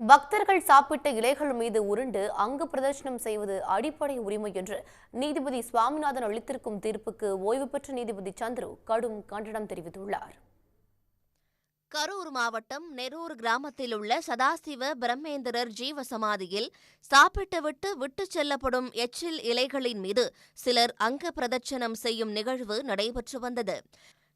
பக்தர்கள் சாப்பிட்ட இலைகள் மீது உருண்டு அங்கு பிரதர்ஷனம் செய்வது அடிப்படை உரிமை என்று நீதிபதி சுவாமிநாதன் அளித்திருக்கும் தீர்ப்புக்கு ஓய்வு பெற்ற நீதிபதி சந்துரு கடும் கண்டனம் தெரிவித்துள்ளார். கரூர் மாவட்டம் நெரூர் கிராமத்தில் உள்ள சதாசிவ பிரம்மேந்திரர் ஜீவ சமாதியில் சாப்பிட்டுவிட்டு விட்டு செல்லப்படும் எச்சில் இலைகளின் மீது சிலர் அங்க பிரதட்சணம் செய்யும் நிகழ்வு நடைபெற்று வந்தது.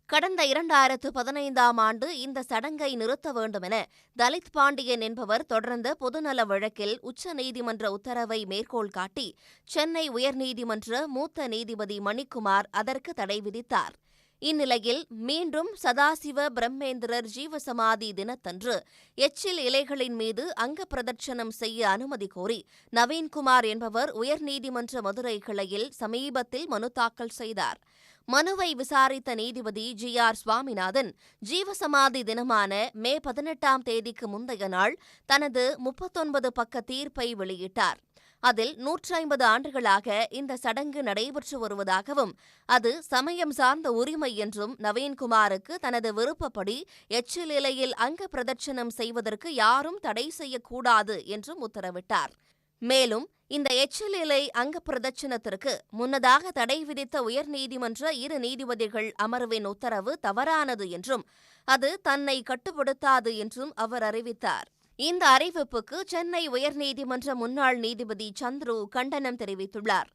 கடந்த இரண்டாயிரத்து பதினைந்தாம் ஆண்டு இந்த சடங்கை நிறுத்த வேண்டுமென தலித் பாண்டியன் என்பவர் தொடர்ந்த பொதுநல வழக்கில் உச்ச நீதிமன்ற உத்தரவை மேற்கோள் காட்டி சென்னை உயர்நீதிமன்ற மூத்த நீதிபதி மணிக்குமார் அதற்கு தடை விதித்தார். இந்நிலையில் மீண்டும் சதாசிவ பிரம்மேந்திரர் ஜீவசமாதி தினத்தன்று எச்சில் இலைகளின் மீது அங்க பிரதட்சணம் செய்ய அனுமதி கோரி நவீன்குமார் என்பவர் உயர்நீதிமன்ற மதுரை கிளையில் சமீபத்தில் மனு தாக்கல் செய்தார். மனுவை விசாரித்த நீதிபதி ஜி ஆர் சுவாமிநாதன் ஜீவசமாதி தினமான மே பதினெட்டாம் தேதிக்கு முந்தைய நாள் தனது முப்பத்தொன்பது பக்க தீர்ப்பை வெளியிட்டார். அதில் நூற்றி ஐம்பது ஆண்டுகளாக இந்த சடங்கு நடைபெற்று வருவதாகவும் அது சமயம் சார்ந்த உரிமை என்றும் நவீன்குமாருக்கு தனது விருப்பப்படி எச்சில் இலையில் அங்க பிரதட்சணம் செய்வதற்கு யாரும் தடை செய்யக்கூடாது என்றும் உத்தரவிட்டார். மேலும் இந்த எச்சில் இலை அங்க பிரதட்சணத்திற்கு முன்னதாக தடை விதித்த உயர்நீதிமன்ற இரு நீதிபதிகள் அமர்வின் உத்தரவு தவறானது என்றும் அது தன்னை கட்டுப்படுத்தாது என்றும் அவர் அறிவித்தார். இந்த அறிவிப்புக்கு சென்னை உயர்நீதிமன்ற முன்னாள் நீதிபதி சந்துரு கண்டனம் தெரிவித்துள்ளார்.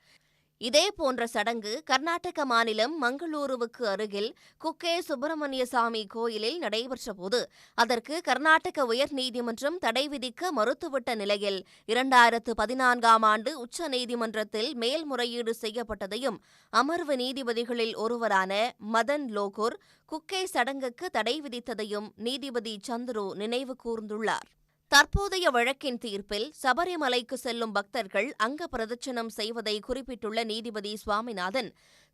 இதேபோன்ற சடங்கு கர்நாடக மாநிலம் மங்களூருவுக்கு அருகில் குக்கே சுப்பிரமணிய சாமி கோயிலில் நடைபெற்றபோது அதற்கு கர்நாடக உயர்நீதிமன்றம் தடை விதிக்க மறுத்துவிட்ட நிலையில் இரண்டாயிரத்து பதினான்காம் ஆண்டு உச்சநீதிமன்றத்தில் மேல்முறையீடு செய்யப்பட்டதையும் அமர்வு நீதிபதிகளில் ஒருவரான மதன் லோகூர் குக்கே சடங்குக்கு தடை விதித்ததையும் நீதிபதி சந்துரு நினைவு கூர்ந்துள்ளார். தற்போதைய வழக்கின் தீர்ப்பில் சபரிமலைக்கு செல்லும் பக்தர்கள் அங்க பிரதட்சணம் செய்வதை குறிப்பிட்டுள்ள நீதிபதி சுவாமிநாதன்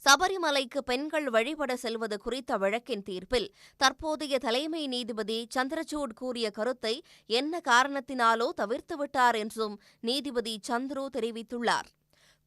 சபரிமலைக்கு பெண்கள் வழிபட செல்வது குறித்த வழக்கின் தீர்ப்பில் தற்போதைய தலைமை நீதிபதி சந்திரசூட் கூறிய கருத்தை என்ன காரணத்தினாலோ தவிர்த்துவிட்டார் என்றும் நீதிபதி சந்துரு தெரிவித்துள்ளார்.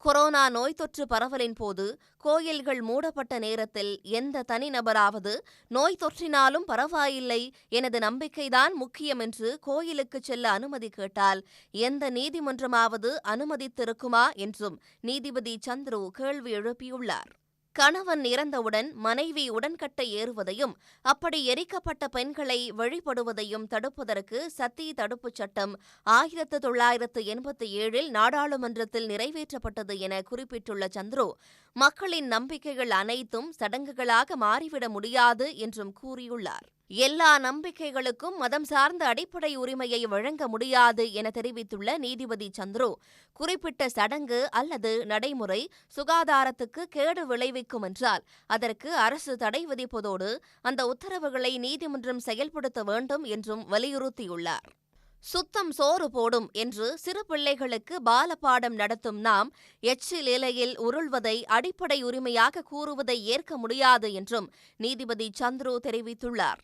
கொரோனா நோய் தொற்று பரவலின் போது கோயில்கள் மூடப்பட்ட நேரத்தில் எந்த தனிநபராவது நோய் தொற்றினாலும் பரவாயில்லை எனது நம்பிக்கைதான் முக்கியம் என்று கோயிலுக்கு செல்ல அனுமதி கேட்டால் எந்த நீதிமன்றமாவது அனுமதித்திருக்குமா என்றும் நீதிபதி சந்துரு கேள்வி எழுப்பியுள்ளார். கணவன் இறந்தவுடன் மனைவி உடன்கட்டை ஏறுவதையும் அப்படி எரிக்கப்பட்ட பெண்களை வழிபடுவதையும் தடுப்பதற்கு சத்தி தடுப்புச் சட்டம் ஆயிரத்து தொள்ளாயிரத்து எண்பத்தி ஏழில் நாடாளுமன்றத்தில் நிறைவேற்றப்பட்டது என குறிப்பிட்டுள்ள சந்துரு மக்களின் நம்பிக்கைகள் அனைத்தும் சடங்குகளாக மாறிவிட முடியாது என்றும் கூறியுள்ளார். எல்லா நம்பிக்கைகளுக்கும் மதம் சார்ந்த அடிப்படை உரிமையை வழங்க முடியாது என தெரிவித்துள்ள நீதிபதி சந்துரு குறிப்பிட்ட சடங்கு அல்லது நடைமுறை சுகாதாரத்துக்கு கேடு விளைவிக்கும் என்றால் அதற்கு அரசு தடை விதிப்பதோடு அந்த உத்தரவுகளை நீதிமன்றம் செயல்படுத்த வேண்டும் என்றும் வலியுறுத்தியுள்ளார். சுத்தம் சோறு போடும் என்று சிறு பிள்ளைகளுக்கு பாலபாடம் நடத்தும் நாம் எச்சில் இலையில் உருள்வதை அடிப்படை உரிமையாக கூறுவதை ஏற்க முடியாது என்றும் நீதிபதி சந்துரு தெரிவித்துள்ளார்.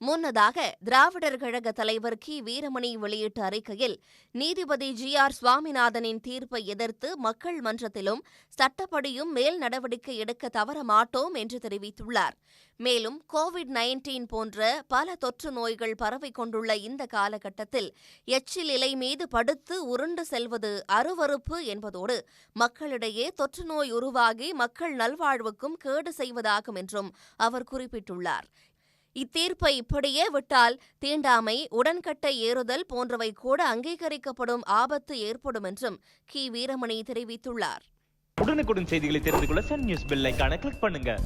முன்னதாக திராவிடர் கழக தலைவர் கி. வீரமணி வெளியிட்ட அறிக்கையில் நீதிபதி ஜி. ஆர். சுவாமிநாதனின் தீர்ப்பை எதிர்த்து மக்கள் மன்றத்திலும் சட்டப்படியும் மேல் நடவடிக்கை எடுக்க தவற மாட்டோம் என்று தெரிவித்துள்ளார். மேலும் கோவிட் நைன்டீன் போன்ற பல தொற்று நோய்கள் பரவிக் கொண்டுள்ள இந்த காலகட்டத்தில் எச்சில் இலை மீது படுத்து உருண்டு செல்வது அருவறுப்பு என்பதோடு மக்களிடையே தொற்று நோய் உருவாகி மக்கள் நல்வாழ்வுக்கும் கேடு செய்வதாகும் என்றும் அவர் குறிப்பிட்டுள்ளார். இத்தீர்ப்பை இப்படியே விட்டால் தீண்டாமை உடன்கட்டை ஏறுதல் போன்றவை கூட அங்கீகரிக்கப்படும் ஆபத்து ஏற்படும் என்றும் கி. வீரமணி தெரிவித்துள்ளார். உடனுக்குடன் செய்திகளை தெரிந்து கொள்ள சன் நியூஸ் பெல் கிளிக் பண்ணுங்க.